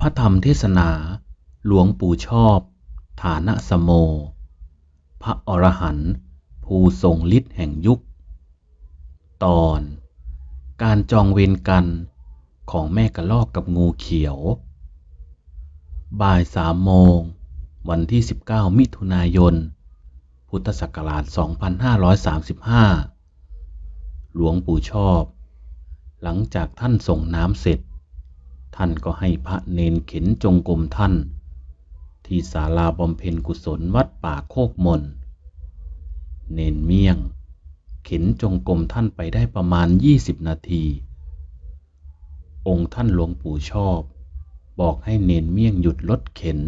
พระธรรมเทศนา หลวงปู่ชอบ ฐานะสโม พระอรหันต์ผู้ทรงฤทธิ์แห่งยุค ตอน การจองเวรกันของแม่กระลอกกับงูเขียว บ่ายสามโมง วันที่ 19 มิถุนายน พุทธศักราช 2535 หลวงปู่ชอบ หลังจากท่านส่งน้ำเสร็จ ท่านก็ให้พระเนนเข็นจงกรมท่าน ที่ศาลาบำเพ็ญกุศลวัดป่าโคกมน เนนเมี่ยง เข็นจงกรมท่านไปได้ประมาณ20นาที องค์ท่านหลวงปู่ชอบ บอกให้เนนเมี่ยงหยุดรถเข็น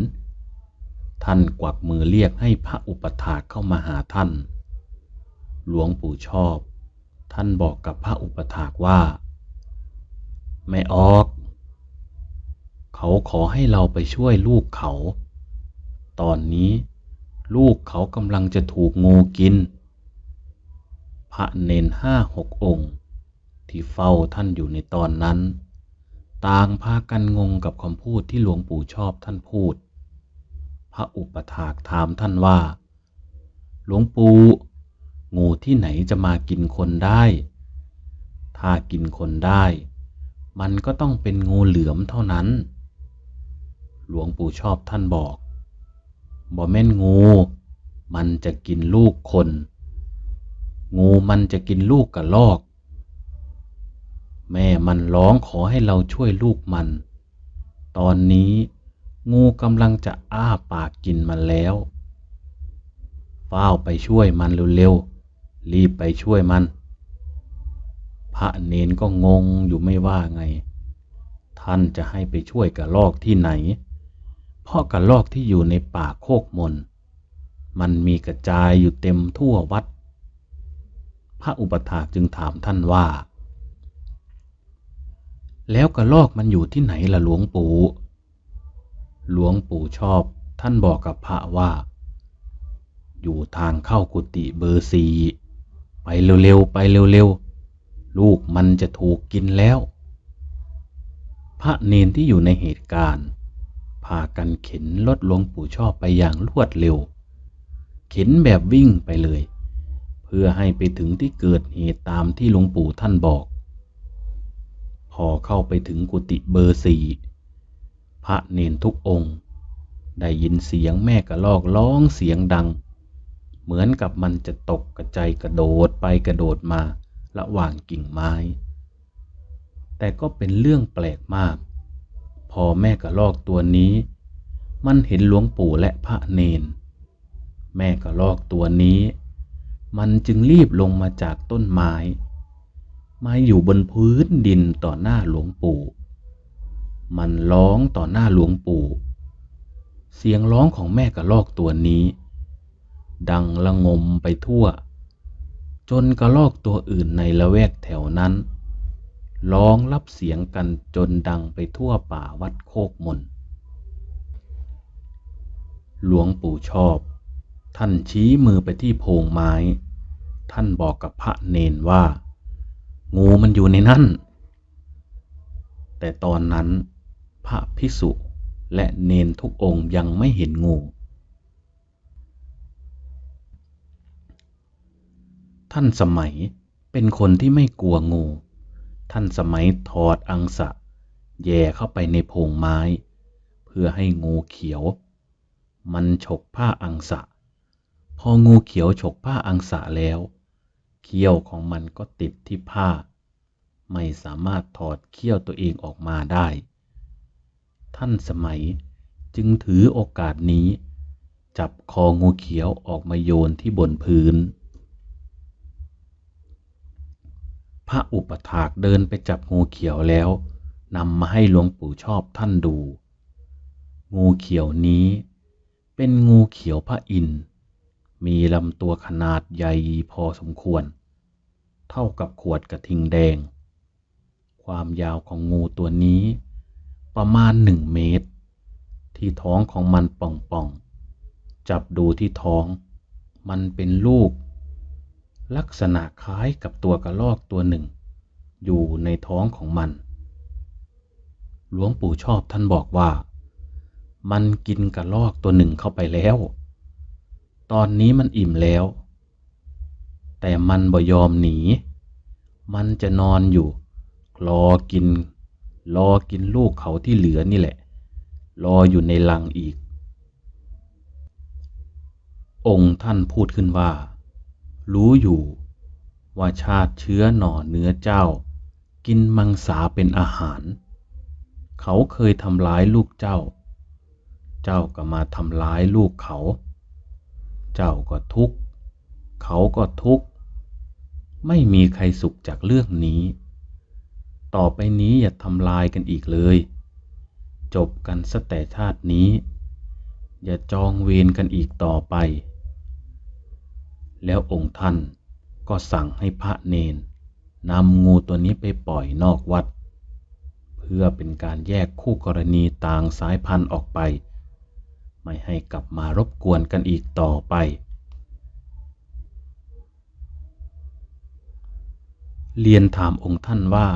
ท่านกวักมือเรียกให้พระอุปถาเข้ามาหาท่าน หลวงปู่ชอบ ท่านบอกกับพระอุปถากว่า ไม่ออก เขาขอให้เราไปช่วยลูกเขา ตอนนี้ลูกเขากำลังจะถูกงูกิน พระเนนห้าหกองค์ ที่เฝ้าท่านอยู่ในตอนนั้น ต่างพากันงงกับคำพูดที่หลวงปู่ชอบท่านพูด พระอุปถากถามท่านว่า หลวงปู่งูที่ไหนจะมากินคนได้ ถ้ากินคนได้ มันก็ต้องเป็นงูเหลือมเท่านั้น หลวงปู่ชอบท่านบอกบ่แม่นงู มันจะกินลูกคน งูมันจะกินลูกกระลอก แม่มันร้องขอให้เราช่วยลูกมัน ตอนนี้งูกำลังจะอ้าปากกินมันแล้วเฝ้าวไปช่วยมันเร็วๆ รีบไปช่วยมัน พระเนนก็งงอยู่ไม่ว่าไง ท่านจะให้ไปช่วยกระลอกที่ไหน เพราะกระลอกที่อยู่ในป่าโคกมน มันมีกระจายอยู่เต็มทั่ววัด พระอุปถากจึงถามท่านว่า แล้วกระลอกมันอยู่ที่ไหนล่ะหลวงปู่ หลวงปู่ชอบ ท่านบอกกับพระว่า อยู่ทางเข้ากุฏิเบอร์สีไปเร็วๆไปเร็วๆลูกมันจะถูกกินแล้ว พระเนนที่อยู่ในเหตุการณ์ากันเข็นรถหลวงปู่ชอบไปอย่างรวดเร็ว เข็นแบบวิ่งไปเลย เพื่อให้ไปถึงที่เกิดเหตุตามที่หลวงปู่ท่านบอก พอเข้าไปถึงกุฏิเบอร์สี่พระเนนทุกองค์ ได้ยินเสียงแม่กระลอกร้องเสียงดัง เหมือนกับมันจะตกกระจายกระโดดไปกระโดดมาระหว่างกิ่งไม้ แต่ก็เป็นเรื่องแปลกมาก พอแม่กระลอกตัวนี้ มันเห็นหลวงปู่และพระเนน แม่กระลอกตัวนี้ มันจึงรีบลงมาจากต้นไม้ มาอยู่บนพื้นดินต่อหน้าหลวงปู่ มันร้องต่อหน้าหลวงปู่ เสียงร้องของแม่กระลอกตัวนี้ ดังละงมไปทั่ว จนกระลอกตัวอื่นในละแวกแถวนั้น ร้องรับเสียงกันจนดังไปทั่วป่าวัดโคกมน หลวงปู่ชอบ ท่านชี้มือไปที่โพรงไม้ ท่านบอกกับพระเนนว่า งูมันอยู่ในนั้นแต่ตอนนั้น พระภิกษุและเนนทุกองค์ยังไม่เห็นงู ท่านสมัยเป็นคนที่ไม่กลัวงู ท่านสมัยถอดอังสะ แย่เข้าไปในโพรงไม้ เพื่อให้งูเขียว มันฉกผ้าอังสะ พองูเขียวฉกผ้าอังสะแล้ว เขี้ยวของมันก็ติดที่ผ้า ไม่สามารถถอดเขี้ยวตัวเองออกมาได้ ท่านสมัยจึงถือโอกาสนี้ จับคองูเขียวออกมาโยนที่บนพื้น พระอุปถากเดินไปจับงูเขียวแล้วนำมาให้หลวงปู่ชอบท่านดู งูเขียวนี้ เป็นงูเขียวพระอินทร์มีลำตัวขนาดใหญ่พอสมควร เท่ากับขวดกระทิงแดง ความยาวของงูตัวนี้ ประมาณหนึ่งเมตร ที่ท้องของมันป่องๆ จับดูที่ท้อง มันเป็นลูก ลักษณะคล้ายกับตัวกระรอกตัวหนึ่ง อยู่ในท้องของมัน หลวงปู่ชอบท่านบอกว่า มันกินกระลอกตัวหนึ่งเข้าไปแล้ว ตอนนี้มันอิ่มแล้ว แต่มันบ่ยอมหนี มันจะนอนอยู่รอกิน รอกินลูกเขาที่เหลือนี่แหละ รออยู่ในลังอีก องค์ท่านพูดขึ้นว่า รู้อยู่ ว่าชาติเชื้อหน่อเนื้อเจ้า กินมังสาเป็นอาหาร เขาเคยทำร้ายลูกเจ้า เจ้าก็มาทำร้ายลูกเขา เจ้าก็ทุกข์ เขาก็ทุกข์ ไม่มีใครสุขจากเรื่องนี้ ต่อไปนี้อย่าทำลายกันอีกเลย จบกันสแต่ชาตินี้ อย่าจองเวรกันอีกต่อไป แล้วองค์ท่านก็สั่งให้พระเนนนำงูตัวนี้ไปปล่อยนอกวัด เพื่อเป็นการแยกคู่กรณีต่างสายพันธุ์ออกไป ไม่ให้กลับมารบกวนกันอีกต่อไป เรียนถามองค์ท่านว่า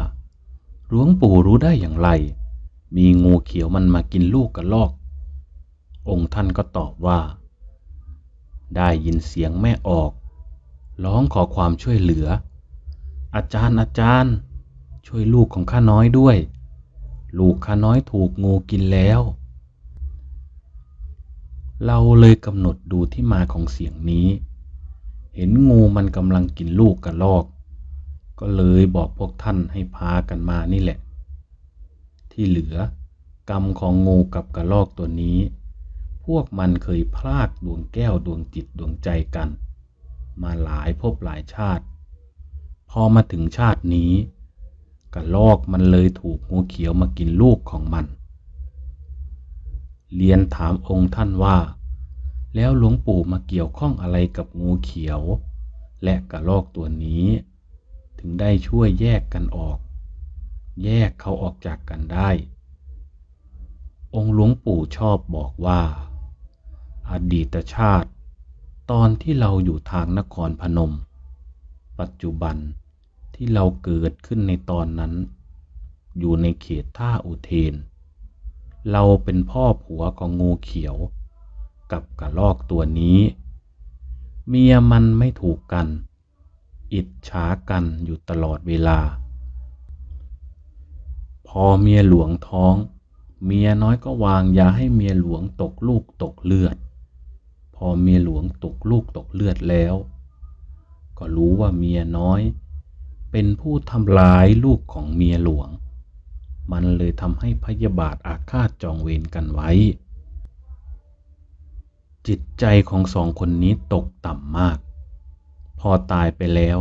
หลวงปู่รู้ได้อย่างไร มีงูเขียวมันมากินลูกกระลอก องค์ท่านก็ตอบว่า ได้ยินเสียงแม่ออก ร้องขอความช่วยเหลือ อาจารย์อาจารย์ ช่วยลูกของข้าน้อยด้วย ลูกข้าน้อยถูกงูกินแล้ว เราเลยกำหนดดูที่มาของเสียงนี้ เห็นงูมันกำลังกินลูกกระลอก ก็เลยบอกพวกท่านให้พากันมานี่แหละ ที่เหลือกรรมของงูกับกระลอกตัวนี้ พวกมันเคยพลากดวงแก้วดวงจิตดวงใจกัน มาหลายภพหลายชาติ พอมาถึงชาตินี้กระลอกมันเลยถูกงูเขียวมากินลูกของมัน เรียนถามองค์ท่านว่า แล้วหลวงปู่มาเกี่ยวข้องอะไรกับงูเขียว และกระลอกตัวนี้ ถึงได้ช่วยแยกกันออก แยกเขาออกจากกันได้องค์หลวงปู่ชอบบอกว่า อดีตชาติ ตอนที่เราอยู่ทางนครพนม ปัจจุบันที่เราเกิดขึ้นในตอนนั้น อยู่ในเขตท่าอุเทน เราเป็นพ่อผัวของงูเขียว กับกระลอกตัวนี้ เมียมันไม่ถูกกัน อิจฉากันอยู่ตลอดเวลา พอเมียหลวงท้อง เมียน้อยก็วางยาให้เมียหลวงตกลูกตกเลือด พอเมียหลวงตกลูกตกเลือดแล้ว ก็รู้ว่าเมียน้อย เป็นผู้ทำร้ายลูกของเมียหลวง มันเลยทำให้พยาบาทอาฆาตจองเวรกันไว้ จิตใจของสองคนนี้ตกต่ำมาก พอตายไปแล้ว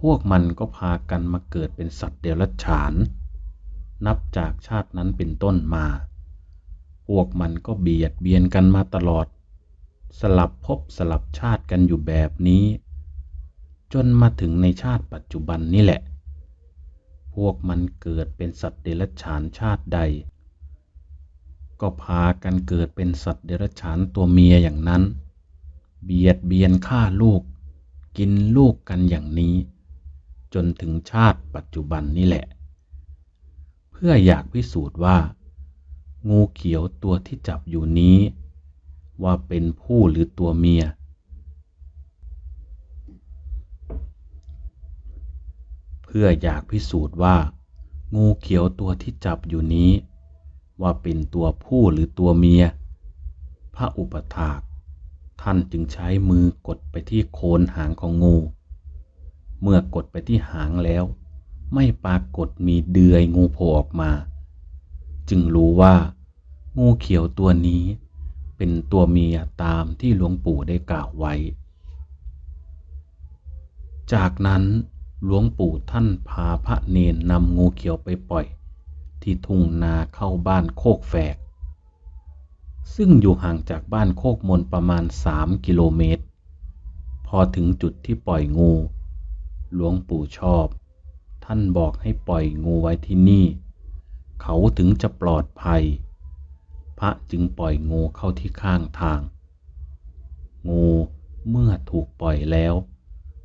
พวกมันก็พากันมาเกิดเป็นสัตว์เดรัจฉาน นับจากชาตินั้นเป็นต้นมา พวกมันก็เบียดเบียนกันมาตลอด สลับภพสลับชาติกันอยู่แบบนี้ จนมาถึงในชาติปัจจุบันนี่แหละ พวกมันเกิดเป็นสัตว์เดรัจฉานชาติใด ก็พากันเกิดเป็นสัตว์เดรัจฉานตัวเมียอย่างนั้น เบียดเบียนฆ่าลูก กินลูกกันอย่างนี้ จนถึงชาติปัจจุบันนี่แหละ เพื่ออยากพิสูจน์ว่า งูเขียวตัวที่จับอยู่นี้ ว่าเป็นผู้หรือตัวเมีย เพื่ออยากพิสูจน์ว่า งูเขียวตัวที่จับอยู่นี้ ว่าเป็นตัวผู้หรือตัวเมีย พระอุปถาก ท่านจึงใช้มือกดไปที่โคนหางของงู เมื่อกดไปที่หางแล้ว ไม่ปรากฏมีเดือยงูโผล่ออกมา จึงรู้ว่า งูเขียวตัวนี้ เป็นตัวเมียตามที่หลวงปู่ได้กล่าวไว้ จากนั้นหลวงปู่ท่านพาพระเนนนำงูเขียวไปปล่อย ที่ทุ่งนาเข้าบ้านโคกแฝก ซึ่งอยู่ห่างจากบ้านโคกมนประมาณสามกิโลเมตร พอถึงจุดที่ปล่อยงู หลวงปู่ชอบ ท่านบอกให้ปล่อยงูไว้ที่นี่ เขาถึงจะปลอดภัย พระจึงปล่อยงูเข้าที่ข้างทาง งูเมื่อถูกปล่อยแล้ว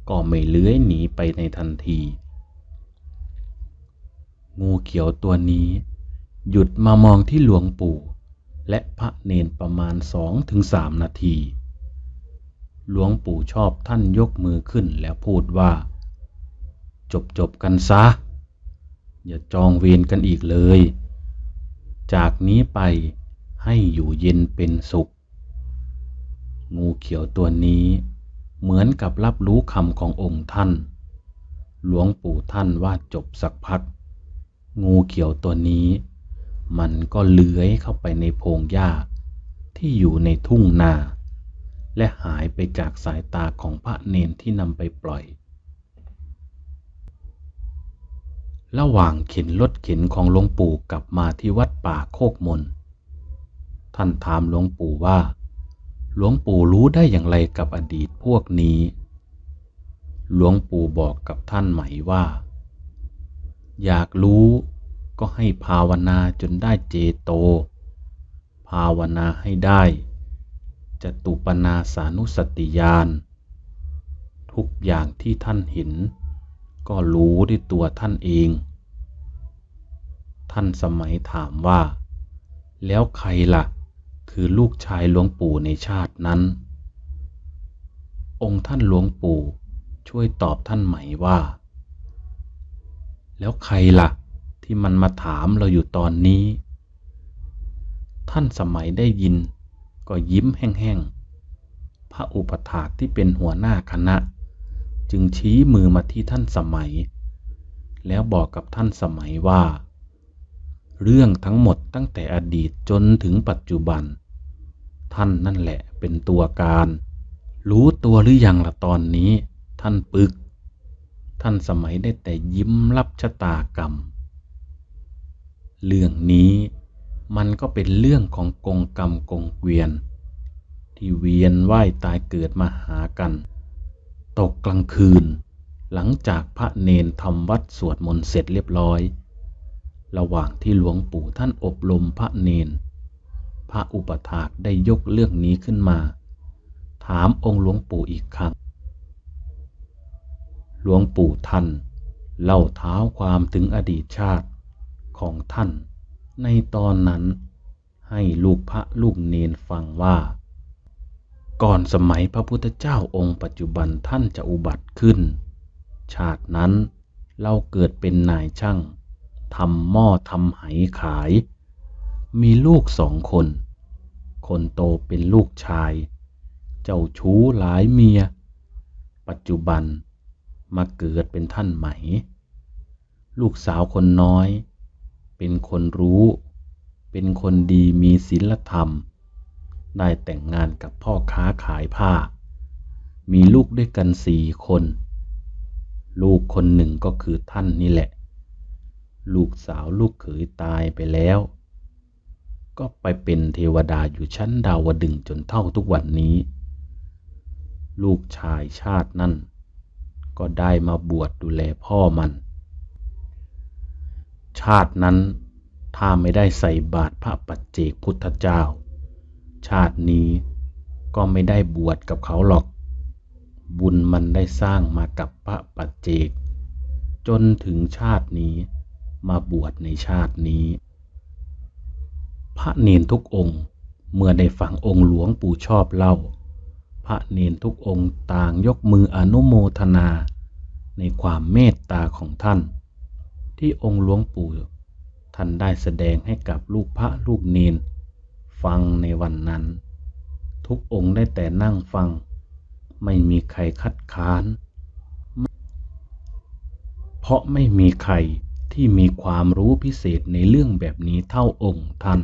ก็ไม่เลื้อยหนีไปในทันที งูเขียวตัวนี้ หยุดมามองที่หลวงปู่ และพระเนนประมาณสองถึงสามนาที หลวงปู่ชอบท่านยกมือขึ้นแล้วพูดว่า จบจบกันซะ อย่าจองเวรกันอีกเลยจากนี้ไป ให้อยู่เย็นเป็นสุข งูเขียวตัวนี้เหมือนกับรับรู้คำขององค์ท่าน หลวงปู่ท่านว่าจบสักพัก งูเขียวตัวนี้ มันก็เลื้อยเข้าไปในโพงหญ้าที่อยู่ในทุ่งนา และหายไปจากสายตาของพระเนนที่นำไปปล่อย ระหว่างเข็นรถเข็นของหลวงปู่กลับมาที่วัดป่าโคกมน ท่านถามหลวงปู่ว่า หลวงปู่รู้ได้อย่างไรกับอดีตพวกนี้ หลวงปู่บอกกับท่านไหมว่า อยากรู้ก็ให้ภาวนาจนได้เจโต ภาวนาให้ได้จตุปนาสานุสติญาณทุกอย่างที่ท่านเห็น ก็รู้ด้วยตัวท่านเอง ท่านสมัยถามว่า แล้วใครล่ะ คือลูกชายหลวงปู่ในชาตินั้น องค์ท่านหลวงปู่ช่วยตอบท่านไหมว่า แล้วใครล่ะ ที่มันมาถามเราอยู่ตอนนี้ ท่านสมัยได้ยินก็ยิ้มแห้งๆ พระอุปถากที่เป็นหัวหน้าคณะ จึงชี้มือมาที่ท่านสมัย แล้วบอกกับท่านสมัยว่า เรื่องทั้งหมดตั้งแต่อดีตจนถึงปัจจุบัน ท่านนั่นแหละเป็นตัวการ รู้ตัวหรือยังล่ะตอนนี้ ท่านปึก ท่านสมัยได้แต่ยิ้มรับชะตากรรม เรื่องนี้มันก็เป็นเรื่องของกงกรรมกงเกวียน ที่เวียนว่ายตายเกิดมาหากัน ตกกลางคืน หลังจากพระเนนทำวัดสวดมนต์เสร็จเรียบร้อย ระหว่างที่หลวงปู่ท่านอบรมพระเนน พระอุปถากได้ยกเรื่องนี้ขึ้นมา ถามองค์หลวงปู่อีกครั้ง หลวงปู่ท่านเล่าเท้าความถึงอดีตชาติของท่าน ในตอนนั้นให้ลูกพระลูกเนนฟังว่า ก่อนสมัยพระพุทธเจ้าองค์ปัจจุบันท่านจะอุบัติขึ้น ชาตินั้นเราเกิดเป็นนายช่างทำหม้อทำไหขาย มีลูกสองคน คนโตเป็นลูกชาย เจ้าชู้หลายเมีย ปัจจุบันมาเกิดเป็นท่านไหม ลูกสาวคนน้อย เป็นคนรู้ เป็นคนดีมีศีลธรรม ได้แต่งงานกับพ่อค้าขายผ้า มีลูกด้วยกันสี่คน ลูกคนหนึ่งก็คือท่านนี่แหละ ลูกสาวลูกเขยตายไปแล้ว ก็ไปเป็นเทวดาอยู่ชั้นดาวดึงจนเท่าทุกวันนี้ ลูกชายชาตินั่น ก็ได้มาบวชดูแลพ่อมัน ชาตินั้นถ้าไม่ได้ใส่บาตรพระปัจเจกพุทธเจ้า ชาตินี้ก็ไม่ได้บวชกับเขาหรอก บุญมันได้สร้างมากับพระปัจเจก จนถึงชาตินี้มาบวชในชาตินี้ พระเนนทุกองค์ เมื่อได้ฟังองค์หลวงปู่ชอบเล่า พระเนนทุกองค์ต่างยกมืออนุโมทนา ในความเมตตาของท่าน ที่องค์หลวงปู่ท่านได้แสดงให้กับลูกพระลูกเนน ฟังในวันนั้น ทุกองค์ได้แต่นั่งฟัง ไม่มีใครคัดค้าน เพราะไม่มีใครที่มีความรู้พิเศษในเรื่องแบบนี้เท่าองค์ท่าน